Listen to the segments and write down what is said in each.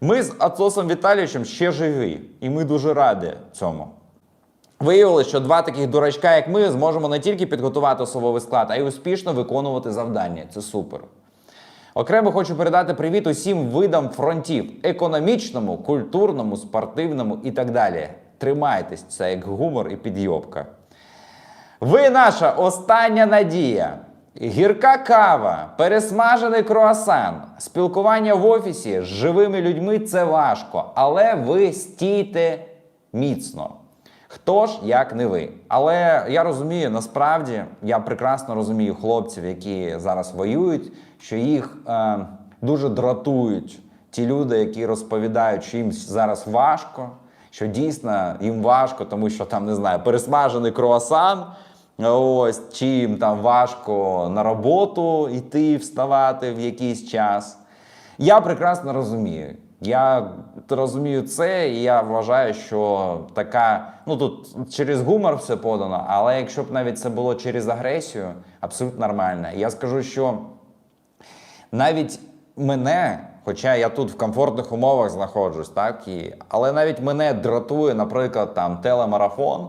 Ми з Ацосом Віталійовичем ще живі, і ми дуже раді цьому. Виявилося, що два таких дурачка, як ми, зможемо не тільки підготувати особовий склад, а й успішно виконувати завдання. Це супер. Окремо хочу передати привіт усім видам фронтів: економічному, культурному, спортивному і так далі. Тримайтесь, це як гумор і підйобка. Ви наша остання надія. Гірка кава, пересмажений круасан, спілкування в офісі з живими людьми це важко, але ви стійте міцно. Хто ж як не ви? Але я розумію, насправді я прекрасно розумію хлопців, які зараз воюють, що їх е, дуже дратують ті люди, які розповідають, що їм зараз важко, що дійсно їм важко, тому що там не знаю, пересмажений круасан. Ось чи їм там важко на роботу йти, вставати в якийсь час. Я прекрасно розумію. Я розумію це, і я вважаю, що така, ну тут через гумор все подано, але якщо б навіть це було через агресію, абсолютно нормально. Я скажу, що навіть мене, хоча я тут в комфортних умовах знаходжусь, так і але навіть мене дратує, наприклад, там телемарафон,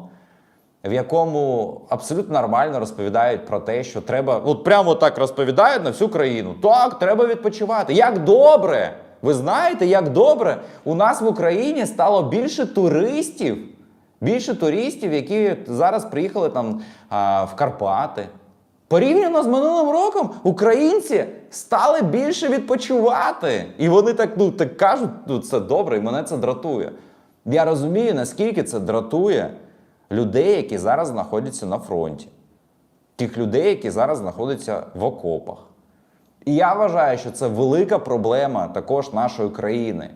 в якому абсолютно нормально розповідають про те, що треба, от прямо так розповідають на всю країну. Так, треба відпочивати. Як добре! Ви знаєте, як добре у нас в Україні стало більше туристів, більше туристів, які зараз приїхали там а, в Карпати. Порівняно з минулим роком українці стали більше відпочивати. І вони так, ну, так кажуть, ну це добре, і мене це дратує. Я розумію, наскільки це дратує людей, які зараз знаходяться на фронті, тих людей, які зараз знаходяться в окопах. І я вважаю, що це велика проблема також нашої країни.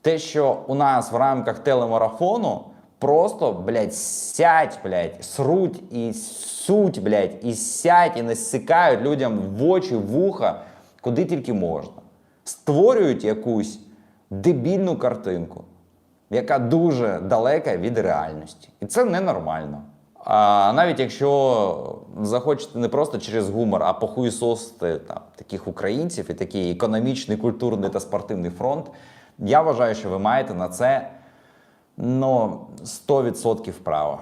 Те, що у нас в рамках телемарафону просто, блядь, сядь, блядь, сруть і суть, блядь, і сядь, і насикають людям в очі, в вуха, куди тільки можна. Створюють якусь дебільну картинку, яка дуже далека від реальності. І це ненормально. А навіть якщо захочете не просто через гумор, а похуїсосити там таких українців і такий економічний, культурний та спортивний фронт, я вважаю, що ви маєте на це ну, 100% право.